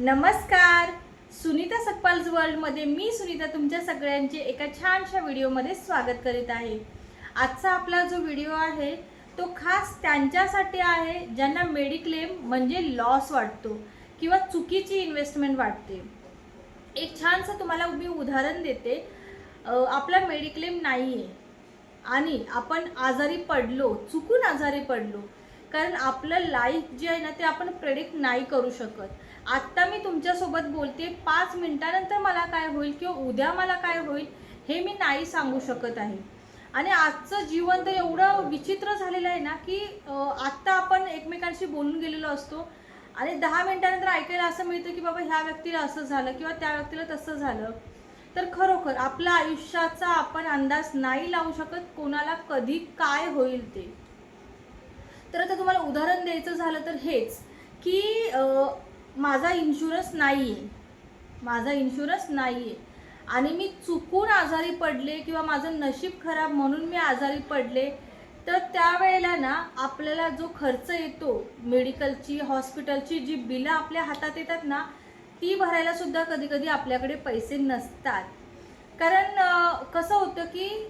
नमस्कार. सुनीता सकपाल्स वर्ल्डमध्ये मी सुनीता तुमच्या सगळ्यांचे एका छानशा व्हिडिओमध्ये स्वागत करीत आहे. आजचा आपला जो व्हिडिओ आहे तो खास त्यांच्यासाठी आहे ज्यांना मेडिक्लेम म्हणजे लॉस वाटतो किंवा चुकीची इन्व्हेस्टमेंट वाटते. एक छानसं तुम्हाला मी उदाहरण देते. आपला मेडिक्लेम नाही आहे आणि आपण आजारी पडलो चुकून आजारी पडलो. कारण आपलं लाईफ जे आहे ना ते आपण प्रेडिक्ट नाही करू शकत. आत्ता मी तुमच्यासोबत बोलते. पाच मिनटानंतर मला काय होईल किंवा उद्या मला काय होईल हे मी नाही सांगू शकत आहे. आणि आजचं जीवन तर एवढं विचित्र झालेलं आहे ना की आत्ता आपण एकमेकांशी बोलून गेलेलो असतो आणि दहा मिनटानंतर ऐकायला असं मिळतं की बाबा ह्या व्यक्तीला असं झालं किंवा त्या व्यक्तीला तसं झालं. तर खरोखर आपल्या आयुष्याचा आपण अंदाज नाही लावू शकत कोणाला कधी काय होईल ते. तर आता तुम्हाला उदाहरण द्यायचं झालं तर हेच की माझा इन्शुरन्स नाही आहे माझा इन्शुरन्स नाही आहे आणि मी चुकून आजारी पडले किंवा माझं नशीब खराब म्हणून मी आजारी पडले तर त्यावेळेला ना आपल्याला जो खर्च येतो मेडिकलची हॉस्पिटलची जी बिलं आपल्या हातात येतात ना ती भरायला सुद्धा कधी कधी आपल्याकडे पैसे नसतात. कारण कसं होतं की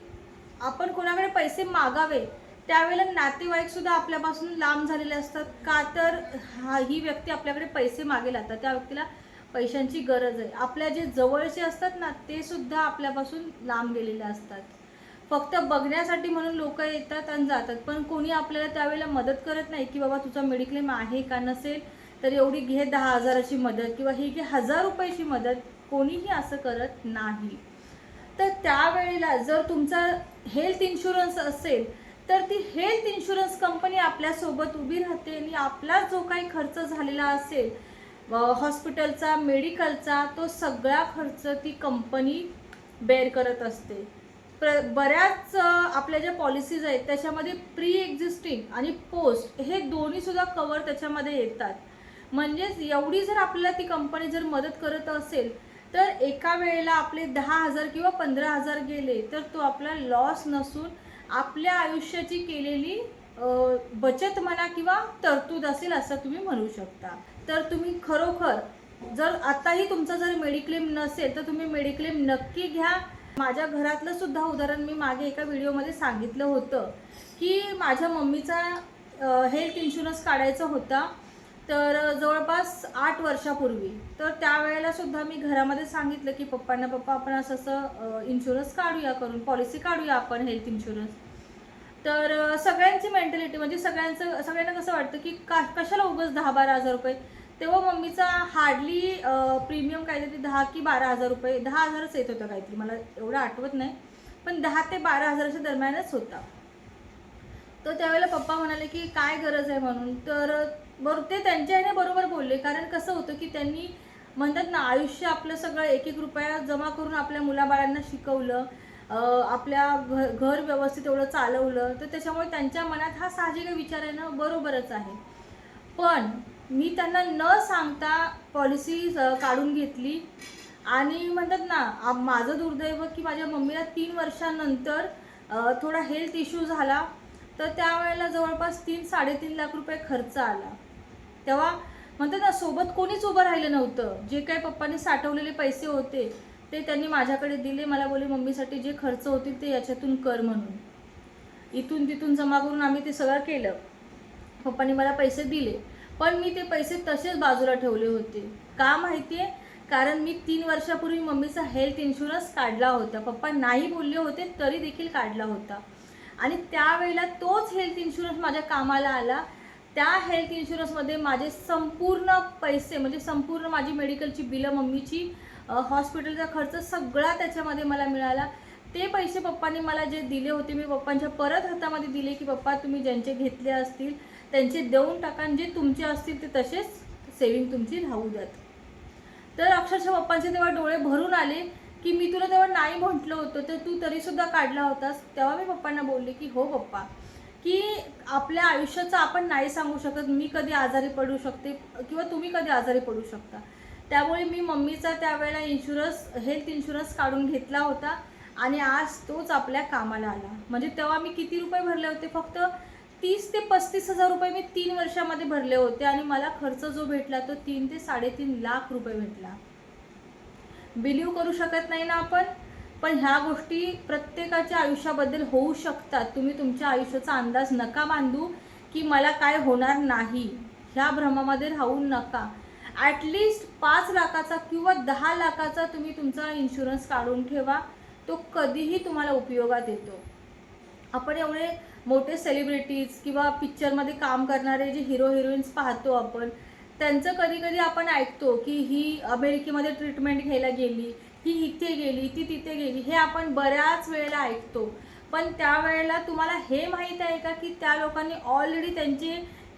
आपण कोणाकडे पैसे मागावे त्यावेळेला नातेवाईक सुद्धा आपल्यापासून लांब झालेले असतात. का तर हा ही व्यक्ती आपल्याकडे पैसे मागे लागतात त्या व्यक्तीला पैशांची गरज आहे. आपल्या जे जवळचे असतात ना ते सुद्धा आपल्यापासून लांब गेलेले असतात. फक्त बघण्यासाठी म्हणून लोक येतात आणि जातात. पण कोणी आपल्याला त्यावेळेला मदत करत नाही की बाबा तुझा मेडिक्लेम आहे का नसेल तर एवढी घे दहा हजाराची मदत किंवा ही घे हजार रुपयाची मदत कोणीही असं करत नाही. तर त्यावेळेला जर तुमचा हेल्थ इन्शुरन्स असेल तर ती हेल्थ इन्शुरन्स कंपनी आपल्यासोबत उभी राहते आणि आपला जो काही खर्च झालेला असेल हॉस्पिटलचा मेडिकलचा तो सगळा खर्च ती कंपनी बेअर करत असते. प्र बऱ्याच आपल्या ज्या पॉलिसीज आहेत त्याच्यामध्ये प्री एक्झिस्टिंग आणि पोस्ट हे दोन्हीसुद्धा कवर त्याच्यामध्ये येतात. म्हणजेच एवढी जर आपल्याला ती कंपनी जर मदत करत असेल तर एका वेळेला आपले दहा हजार किंवा पंधरा हजार गेले तर तो आपला लॉस नसून आपल्या आयुष्याची केलेली बचत म्हणा किंवा तरतूद असेल असं तुम्ही म्हणू शकता. तर तुम्ही खरोखर जर आताही तुमचा जर मेडिक्लेम नसेल तर तुम्ही मेडिक्लेम नक्की घ्या. माझ्या घरातलं सुद्धा उदाहरण मी मागे एका व्हिडिओमध्ये सांगितलं होतं की माझ्या मम्मीचा हेल्थ इन्शुरन्स काढायचा होता. तर जवळपास आठ वर्षापूर्वी. तर त्यावेळेला सुद्धा मी घरामध्ये सांगितलं की पप्पांना पप्पा आपण असं असं इन्शुरन्स काढूया करून पॉलिसी काढूया आपण हेल्थ इन्शुरन्स तर सगळ्यांची मेंटॅलिटी म्हणजे सगळ्यांचं सगळ्यांना कसं वाटतं की का कशाला उगाच दहा बारा हजार रुपये? तेव्हा मम्मीचा हार्डली प्रीमियम काहीतरी दहा की बारा हजार रुपये दहा हजारच येत होतं काहीतरी. मला एवढं आठवत नाही पण दहा ते बारा हजाराच्या दरम्यानच होता. तर त्यावेळेला पप्पा म्हणाले की काय गरज आहे म्हणून? तर बरोबर ते त्यांच्या ह्याने बरोबर बोलले. कारण कसं होतं की त्यांनी म्हणतात ना आयुष्य आपलं सगळं एक एक रुपया जमा करून आपल्या मुलाबाळांना शिकवलं आपल्या घ घर व्यवस्थित एवढं चालवलं तर त्याच्यामुळे त्यांच्या मनात हा साहजिक विचार आहे ना बरोबरच आहे. पण मी त्यांना न सांगता पॉलिसी काढून घेतली आणि म्हणतात ना माझं दुर्दैव की माझ्या मम्मीला तीन वर्षांनंतर थोडा हेल्थ इश्यू झाला. तर त्यावेळेला जवळपास तीन साडेतीन लाख रुपये खर्च आला. तेव्हा म्हणतात ना सोबत कोणीच उभं राहिलं नव्हतं. जे काही पप्पांनी साठवलेले पैसे होते ते त्यांनी माझ्याकडे दिले. मला बोले मम्मीसाठी जे खर्च होतील ते याच्यातून कर म्हणून. इथून तिथून जमा करून आम्ही ते सगळं केलं. पप्पांनी मला पैसे दिले. पण मी ते पैसे तसेच बाजूला ठेवले होते. का माहिती आहे कारण मी तीन वर्षापूर्वी मम्मीचा हेल्थ इन्शुरन्स काढला होता. पप्पा नाही बोलले होते तरी देखील काढला होता. आणि त्यावेळेला तोच हेल्थ इन्शुरन्स माझ्या कामाला आला. त्या हेल्थ इन्शुरन्समध्ये माझे संपूर्ण पैसे म्हणजे संपूर्ण माझी मेडिकलची बिलं मम्मीची हॉस्पिटलचा खर्च सगळा त्याच्यामध्ये मला मिळाला. ते पैसे पप्पांनी मला जे दिले होते मी पप्पांच्या परत हातामध्ये दिले की पप्पा तुम्ही ज्यांचे घेतले असतील त्यांचे देऊन टाका आणि जे तुमचे असतील ते तसेच सेविंग तुमची राहू द्यात. तर अक्षरशः पप्पांचे तेव्हा डोळे भरून आले. की मी तुला तेव्हा नाही म्हटलं होतं तर तू तरीसुद्धा काढला होतास. तेव्हा मी पप्पांना बोलले की हो पप्पा. की आपल्या आयुष्याचं आपण नाही सांगू शकत मी कधी आजारी पडू शकते किंवा तुम्ही कधी आजारी पडू शकता. त्यामुळे मी मम्मीचा त्यावेळेला इन्शुरन्स हेल्थ इन्शुरन्स काढून घेतला होता आणि आज तोच आपल्या कामाला आला. म्हणजे तेव्हा मी किती रुपये भरले होते? फक्त तीस ते पस्तीस हजार रुपये मी तीन वर्षामध्ये भरले होते आणि मला खर्च जो भेटला तो तीन ते साडेतीन लाख रुपये भेटला. बिलीव करू शकत नाही ना आपण? पण ह्या गोष्टी प्रत्येकाच्या आयुष्याबद्दल होऊ शकतात. तुम्ही तुमच्या आयुष्याचा अंदाज नका बांधू की मला काय होणार नाही. ह्या भ्रमामध्ये राहू नका. ॲटलिस्ट पाच लाखाचा किंवा दहा लाखाचा तुम्ही तुमचा इन्शुरन्स काढून ठेवा. तो कधीही तुम्हाला उपयोगात येतो. आपण एवढे मोठे सेलिब्रिटीज किंवा पिक्चरमध्ये काम करणारे जे हिरो हिरोईन्स पाहतो आपण त्यांचं कधी कधी आपण ऐकतो की ही अमेरिकेमध्ये ट्रीटमेंट घ्यायला गेली ही इथे गेली ती तिथे गेली हे आपण बऱ्याच वेळेला ऐकतो. पण त्यावेळेला तुम्हाला हे माहीत आहे का की त्या लोकांनी ऑलरेडी त्यांचे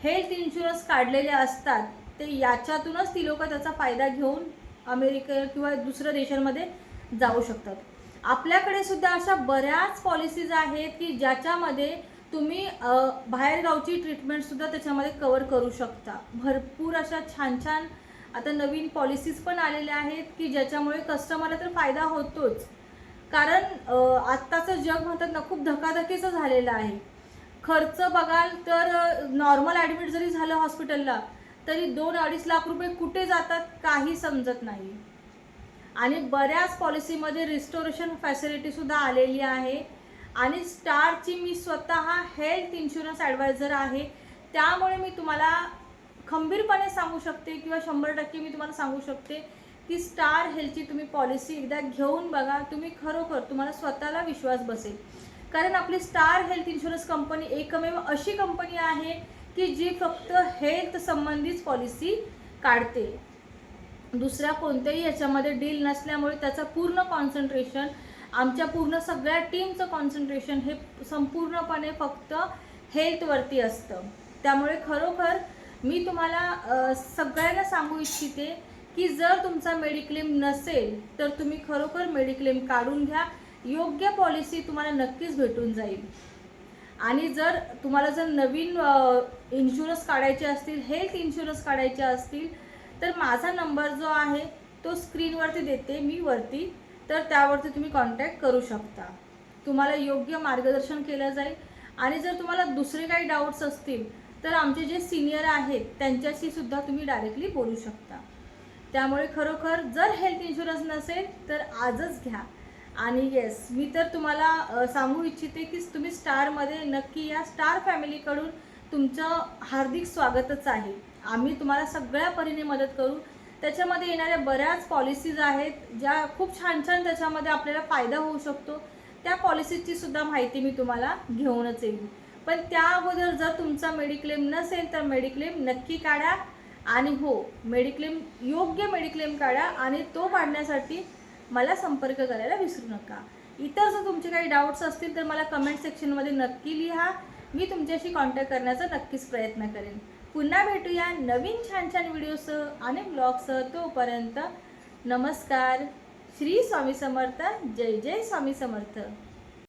हेल्थ इन्शुरन्स काढलेले असतात ते याच्यातूनच ती लोकं त्याचा फायदा घेऊन अमेरिके किंवा दुसऱ्या देशांमध्ये जाऊ शकतात. आपल्याकडे सुद्धा अशा बऱ्याच पॉलिसीज आहेत की ज्याच्यामध्ये तुम्ही बाहेरगावची ट्रीटमेंटसुद्धा त्याच्यामध्ये कवर करू शकता. भरपूर अशा छान छान आता नवीन पॉलिसीज पण आलेल्या आहेत की ज्याच्यामुळे कस्टमरला तर फायदा होतोच. कारण आत्ताचं जग म्हणतात ना खूप धकाधकीचं झालेलं आहे. खर्च बघाल तर नॉर्मल ॲडमिट जरी झालं हॉस्पिटलला तरी दोन अडीच लाख रुपये कुठे जातात काही समजत नाही. आणि बऱ्याच पॉलिसीमध्ये रिस्टोरेशन फॅसिलिटीसुद्धा आलेली आहे. आणि स्टारची मी स्वतः हेल्थ इन्शुरन्स ॲडवायझर आहे. त्यामुळे मी तुम्हाला खंबीरपणे सांगू शकते किंवा शंभर टक्के मी तुम्हाला सांगू शकते की स्टार हेल्थची तुम्ही पॉलिसी एकदा घेऊन बघा. तुम्ही खरोखर तुम्हाला स्वतःला विश्वास बसेल. कारण आपली स्टार हेल्थ इन्शुरन्स कंपनी एकमेव अशी कंपनी आहे की जी फक्त हेल्थ संबंधीच पॉलिसी काढते. दुसऱ्या कोणत्याही याच्यामध्ये डील नसल्यामुळे त्याचं पूर्ण कॉन्सन्ट्रेशन आमच्या पूर्ण सगळ्या टीमचं कॉन्सन्ट्रेशन हे संपूर्णपणे फक्त हेल्थवरती असतं. त्यामुळे खरोखर मी तुम्हाला सगळ्यांना सांगू इच्छिते की जर तुमचा मेडिक्लेम नसेल तर तुम्ही खरोखर मेडिक्लेम काढून घ्या. योग्य पॉलिसी तुम्हाला नक्कीच भेटून जाईल. आणि जर तुम्हाला जर नवीन इन्शुरन्स काढायचे असतील हेल्थ इन्शुरन्स काढायचे असतील तर माझा नंबर जो आहे तो स्क्रीनवरती देते. मी वरती तर त्यावरती तुम्ही कॉन्टॅक्ट करू शकता. तुम्हाला योग्य मार्गदर्शन केलं जाईल. आणि जर तुम्हाला दुसरे काही डाऊट्स असतील तर आमचे जे सिनियर आहेत त्यांच्याशी सुद्धा तुम्ही डायरेक्टली बोलू शकता. त्यामुळे खरोखर जर हेल्थ इन्शुरन्स नसेल तर आजच घ्या. आणि येस मी तर तुम्हाला सांगू इच्छिते की तुम्ही स्टारमध्ये नक्की या. स्टार फॅमिलीकडून तुमचं हार्दिक स्वागतच आहे. आम्ही तुम्हाला सगळ्या परीने मदत करू. त्याच्यामध्ये येणाऱ्या बऱ्याच पॉलिसीज आहेत ज्या खूप छान छान त्याच्यामध्ये आपल्याला फायदा होऊ शकतो. त्या पॉलिसीची सुद्धा माहिती मी तुम्हाला घेऊनच येईल पण त्या अगोदर जर तुमचा मेडिक्लेम नसेल तर मेडिक्लेम नक्की काढा आणि हो मेडिक्लेम योग्य मेडिक्लेम काढा आणि तो काढण्यासाठी मला संपर्क करायला विसरू नका. इतर जर तुमचे काही डाऊट्स असतील तर मला कमेंट सेक्शनमध्ये नक्की लिहा. मी तुमच्याशी कॉन्टॅक्ट करण्याचा नक्कीच प्रयत्न करेन. पुन्हा भेटूया नवीन छान छान व्हिडिओसह आणि ब्लॉगसह तोपर्यंत नमस्कार. श्री स्वामी समर्थ. जय जय स्वामी समर्थ.